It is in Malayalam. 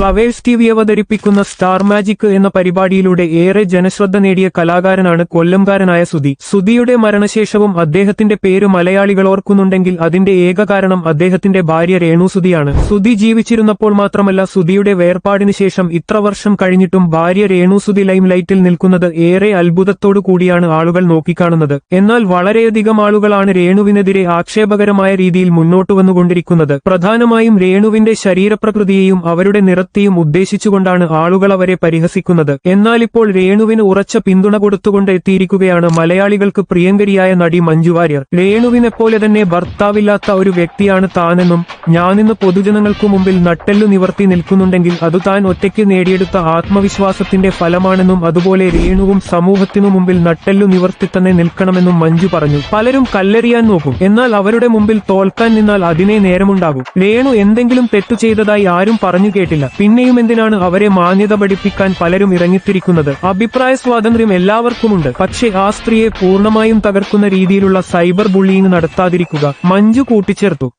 ഫ്ലവേഴ്സ് ടി വി അവതരിപ്പിക്കുന്ന സ്റ്റാർ മാജിക് എന്ന പരിപാടിയിലൂടെ ഏറെ ജനശ്രദ്ധ നേടിയ കലാകാരനാണ് കൊല്ലംകാരനായ സുധി. സുധിയുടെ മരണശേഷവും അദ്ദേഹത്തിന്റെ പേര് മലയാളികൾ ഓർക്കുന്നുണ്ടെങ്കിൽ അതിന്റെ ഏക കാരണം അദ്ദേഹത്തിന്റെ ഭാര്യ രേണു സുധിയാണ്. സുധി ജീവിച്ചിരുന്നപ്പോൾ മാത്രമല്ല സുധിയുടെ വേർപാടിന് ശേഷം ഇത്ര വർഷം കഴിഞ്ഞിട്ടും ഭാര്യ രേണു സുധി ലൈം ലൈറ്റിൽ നിൽക്കുന്നത് ഏറെ അത്ഭുതത്തോടു കൂടിയാണ് ആളുകൾ നോക്കിക്കാണുന്നത്. എന്നാൽ വളരെയധികം ആളുകളാണ് രേണുവിനെതിരെ ആക്ഷേപകരമായ രീതിയിൽ മുന്നോട്ടു വന്നുകൊണ്ടിരിക്കുന്നത്. പ്രധാനമായും രേണുവിന്റെ ശരീരപ്രകൃതിയെയും അവരുടെ നിറത്തെയും ഉദ്ദേശിച്ചുകൊണ്ടാണ് ആളുകൾ അവരെ പരിഹസിക്കുന്നത്. എന്നാൽ ഇപ്പോൾ രേണുവിന് ഉറച്ച പിന്തുണ കൊടുത്തുകൊണ്ട് എത്തിയിരിക്കുകയാണ് മലയാളികൾക്ക് പ്രിയങ്കരിയായ നടി മഞ്ജു വാര്യർ. രേണുവിനെപ്പോലെ തന്നെ ഭർത്താവില്ലാത്ത ഒരു വ്യക്തിയാണ് താനെന്നും ഞാനിന്ന് പൊതുജനങ്ങൾക്കു മുമ്പിൽ നട്ടെല്ലു നിവർത്തി നിൽക്കുന്നുണ്ടെങ്കിൽ അത് താൻ ഒറ്റയ്ക്ക് നേടിയെടുത്ത ആത്മവിശ്വാസത്തിന്റെ ഫലമാണെന്നും അതുപോലെ രേണുവും സമൂഹത്തിനു മുമ്പിൽ നട്ടെല്ലു നിവർത്തി തന്നെ നിൽക്കണമെന്നും മഞ്ജു പറഞ്ഞു. പലരും കല്ലെറിയാൻ നോക്കും. എന്നാൽ അവരുടെ മുമ്പിൽ തോൽക്കാൻ നിന്നാൽ അതിനെ നേരമുണ്ടാകും. രേണു എന്തെങ്കിലും തെറ്റു ചെയ്തതായി ആരും പറഞ്ഞു കേട്ടില്ല. പിന്നെയും എന്തിനാണ് അവരെ മാന്യത പഠിപ്പിക്കാൻ പലരും ഇറങ്ങിത്തിരിക്കുന്നത്? അഭിപ്രായ സ്വാതന്ത്ര്യം എല്ലാവർക്കുമുണ്ട്. പക്ഷേ ആ സ്ത്രീയെ പൂർണമായും തകർക്കുന്ന രീതിയിലുള്ള സൈബർ ബുള്ളിയിങ് നടത്താതിരിക്കുക മഞ്ജു കൂട്ടിച്ചേർത്തു.